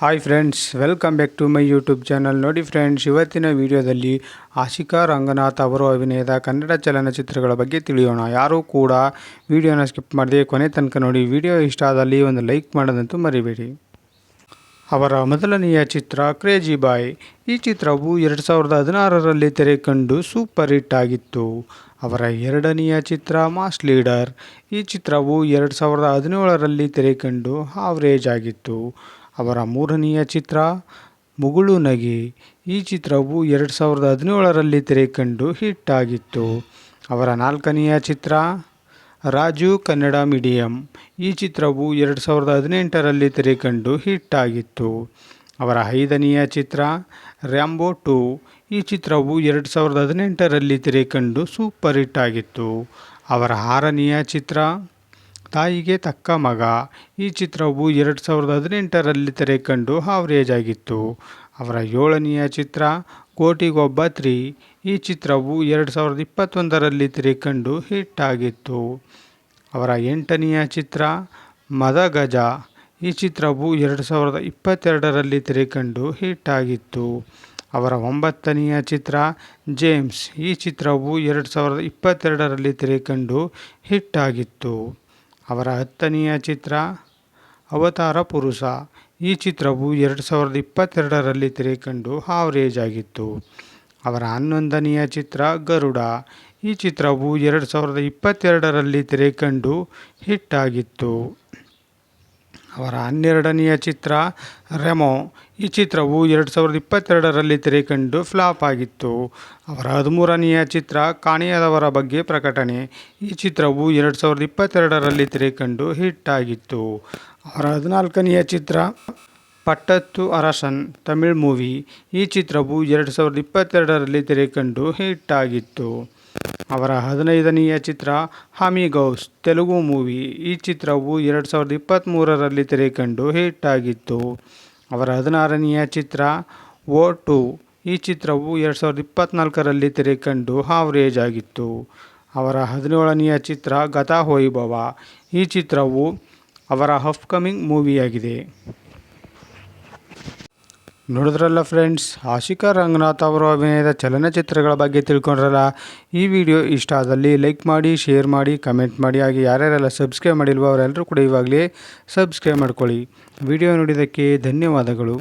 Hi friends welcome back to my YouTube channel ನೋಡಿ friends ಇವತ್ತಿನ ವಿಡಿಯೋದಲ್ಲಿ ಆಶಿಕಾ ರಂಗನಾಥ್ ಅವರು ಅಭಿನಯದ ಕನ್ನಡ ಚಲನಚಿತ್ರಗಳ ಬಗ್ಗೆ ತಿಳಿಯೋಣ. ಯಾರೂ ಕೂಡ ವಿಡಿಯೋನ ಸ್ಕಿಪ್ ಮಾಡದೆ ಕೊನೆ ತನಕ ನೋಡಿ, ವಿಡಿಯೋ ಇಷ್ಟ ಆದಲ್ಲಿ ಒಂದು ಲೈಕ್ ಮಾಡೋದಂತೂ ಮರಿಬೇಡಿ. ಅವರ ಮೊದಲನೆಯ ಚಿತ್ರ ಕ್ರೇಜಿ ಬಾಯ್ ಈ ಚಿತ್ರವು ಎರಡು ಸಾವಿರದ ಹದಿನಾರರಲ್ಲಿ ತೆರೆ ಕಂಡು ಸೂಪರ್ ಹಿಟ್ ಆಗಿತ್ತು. ಅವರ ಎರಡನೆಯ ಚಿತ್ರ ಮಾಸ್ ಲೀಡರ್ ಈ ಚಿತ್ರವು ಎರಡು ಸಾವಿರದ ಹದಿನೇಳರಲ್ಲಿ ತೆರೆ ಕಂಡು ಆವ್ರೇಜ್ ಆಗಿತ್ತು. ಅವರ ಮೂರನೆಯ ಚಿತ್ರ, ಮುಗುಳು ನಗೆ. ಈ ಚಿತ್ರವು ಎರಡು ಸಾವಿರದ ಹದಿನೇಳರಲ್ಲಿ ತೆರೆ ಕಂಡು ಹಿಟ್ ಆಗಿತ್ತು. ಅವರ ನಾಲ್ಕನೆಯ ಚಿತ್ರ, ರಾಜು ಕನ್ನಡ ಮೀಡಿಯಂ. ಈ ಚಿತ್ರವು ಎರಡು ಸಾವಿರದ ಹದಿನೆಂಟರಲ್ಲಿ ತೆರೆ ಕಂಡು ಹಿಟ್ ಆಗಿತ್ತು. ಅವರ ಐದನೆಯ ಚಿತ್ರ, ರ್ಯಾಂಬೋ ಟು. ಈ ಚಿತ್ರವು ಎರಡು ಸಾವಿರದ ಹದಿನೆಂಟರಲ್ಲಿ ತೆರೆ ಕಂಡು ಸೂಪರ್ ಹಿಟ್ ಆಗಿತ್ತು. ಅವರ ಆರನೆಯ ಚಿತ್ರ ತಾಯಿಗೆ ತಕ್ಕ ಮಗ. ಈ ಚಿತ್ರವು ಎರಡು ಸಾವಿರದ ಹದಿನೆಂಟರಲ್ಲಿ ತೆರೆ ಕಂಡು ಆಗಿತ್ತು ಅವರ ಏಳನೆಯ ಚಿತ್ರ ಕೋಟಿಗೊಬ್ಬ ತ್ರೀ. ಈ ಚಿತ್ರವು ಎರಡು ಸಾವಿರದ ಇಪ್ಪತ್ತೊಂದರಲ್ಲಿ ತೆರೆ ಕಂಡು ಹಿಟ್ ಆಗಿತ್ತು. ಅವರ ಎಂಟನೆಯ ಚಿತ್ರ ಮದಗಜ. ಈ ಚಿತ್ರವು ಎರಡು ಸಾವಿರದ ಇಪ್ಪತ್ತೆರಡರಲ್ಲಿ ತೆರೆ ಕಂಡು ಹಿಟ್ ಆಗಿತ್ತು. ಅವರ ಒಂಬತ್ತನೆಯ ಚಿತ್ರ ಜೇಮ್ಸ್. ಈ ಚಿತ್ರವು ಎರಡು ಸಾವಿರದ ಇಪ್ಪತ್ತೆರಡರಲ್ಲಿ ತೆರೆ ಕಂಡು ಹಿಟ್ ಆಗಿತ್ತು. ಅವರ ಹತ್ತನೆಯ ಚಿತ್ರ, ಅವತಾರ ಪುರುಷ. ಈ ಚಿತ್ರವು ಎರಡು ಸಾವಿರದ ಇಪ್ಪತ್ತೆರಡರಲ್ಲಿ ತೆರೆಕಂಡು ಆವ್ರೇಜ್ ಆಗಿತ್ತು ಅವರ ಹನ್ನೊಂದನೆಯ ಚಿತ್ರ, ಗರುಡ. ಈ ಚಿತ್ರವು ಎರಡು ಸಾವಿರದ ಇಪ್ಪತ್ತೆರಡರಲ್ಲಿ ತೆರೆಕಂಡು ಹಿಟ್ ಆಗಿತ್ತು. ಅವರ ಹನ್ನೆರಡನೆಯ ಚಿತ್ರ ರೆಮೊ. ಈ ಚಿತ್ರವು ಎರಡು ಸಾವಿರದ ಇಪ್ಪತ್ತೆರಡರಲ್ಲಿ ತೆರೆಕಂಡು ಫ್ಲಾಪ್ ಆಗಿತ್ತು. ಅವರ ಹದಿಮೂರನೆಯ ಚಿತ್ರ ಕಾಣೆಯಾದವರ ಬಗ್ಗೆ ಪ್ರಕಟಣೆ. ಈ ಚಿತ್ರವು ಎರಡು ಸಾವಿರದ ಇಪ್ಪತ್ತೆರಡರಲ್ಲಿ ತೆರೆ ಕಂಡು ಹಿಟ್ ಆಗಿತ್ತು. ಅವರ ಹದಿನಾಲ್ಕನೆಯ ಚಿತ್ರ ಪಟ್ಟತ್ತು ಅರಸನ್ ತಮಿಳ್ ಮೂವಿ. ಈ ಚಿತ್ರವು ಎರಡು ಸಾವಿರದ ಇಪ್ಪತ್ತೆರಡರಲ್ಲಿ ತೆರೆ ಕಂಡು ಹಿಟ್ ಆಗಿತ್ತು. ಅವರ ಹದಿನೈದನೆಯ ಚಿತ್ರ ಹಾಮಿಗೌಸ್ ತೆಲುಗು ಮೂವಿ. ಈ ಚಿತ್ರವು ಎರಡು ಸಾವಿರದ ಇಪ್ಪತ್ತ್ಮೂರರಲ್ಲಿ ತೆರೆ ಕಂಡು ಹಿಟ್ ಆಗಿತ್ತು. ಅವರ ಹದಿನಾರನೆಯ ಚಿತ್ರ ಓ ಟು. ಈ ಚಿತ್ರವು ಎರಡು ಸಾವಿರದ ಇಪ್ಪತ್ತ್ನಾಲ್ಕರಲ್ಲಿ ತೆರೆ ಕಂಡು ಆವ್ರೇಜ್ ಆಗಿತ್ತು. ಅವರ ಹದಿನೇಳನೆಯ ಚಿತ್ರ ಗತಾ ವೈಭವ ಈ ಚಿತ್ರವು ಅವರ ಅಪ್ಕಮಿಂಗ್ ಮೂವಿಯಾಗಿದೆ. ನೋಡಿದ್ರಲ್ಲ ಫ್ರೆಂಡ್ಸ್ ಆಶಿಕಾ ರಂಗನಾಥ್ ಅವರು ಅಭಿನಯದ ಚಲನಚಿತ್ರಗಳ ಬಗ್ಗೆ ತಿಳ್ಕೊಂಡ್ರಲ್ಲ? ಈ ವಿಡಿಯೋ ಇಷ್ಟ ಆದಲ್ಲಿ ಲೈಕ್ ಮಾಡಿ ಶೇರ್ ಮಾಡಿ ಕಮೆಂಟ್ ಮಾಡಿ, ಹಾಗೆ ಯಾರ್ಯಾರೆಲ್ಲ ಸಬ್ಸ್ಕ್ರೈಬ್ ಮಾಡಿಲ್ವೋ ಅವರೆಲ್ಲರೂ ಕೂಡ ಇವಾಗಲೇ ಸಬ್ಸ್ಕ್ರೈಬ್ ಮಾಡ್ಕೊಳ್ಳಿ. ವಿಡಿಯೋ ನೋಡಿದ್ದಕ್ಕೆ ಧನ್ಯವಾದಗಳು.